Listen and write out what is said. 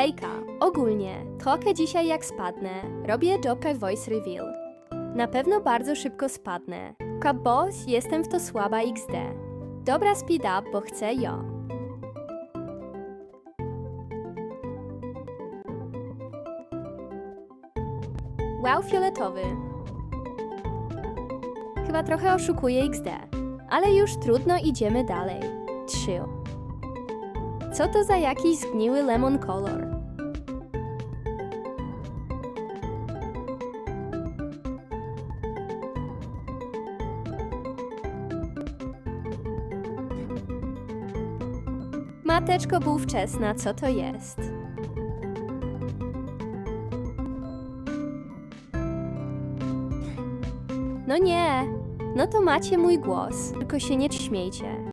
Hejka, ogólnie, trochę dzisiaj jak spadnę, robię Joker Voice Reveal. Na pewno bardzo szybko spadnę. Kabos, jestem w to słaba XD. Dobra speed up, bo chcę jo. Wow, fioletowy. Chyba trochę oszukuję XD. Ale już trudno, idziemy dalej. Chill. Co to za jakiś zgniły lemon color? Mateczko był wczesna, co to jest? No nie, no to macie mój głos, tylko się nie śmiejcie.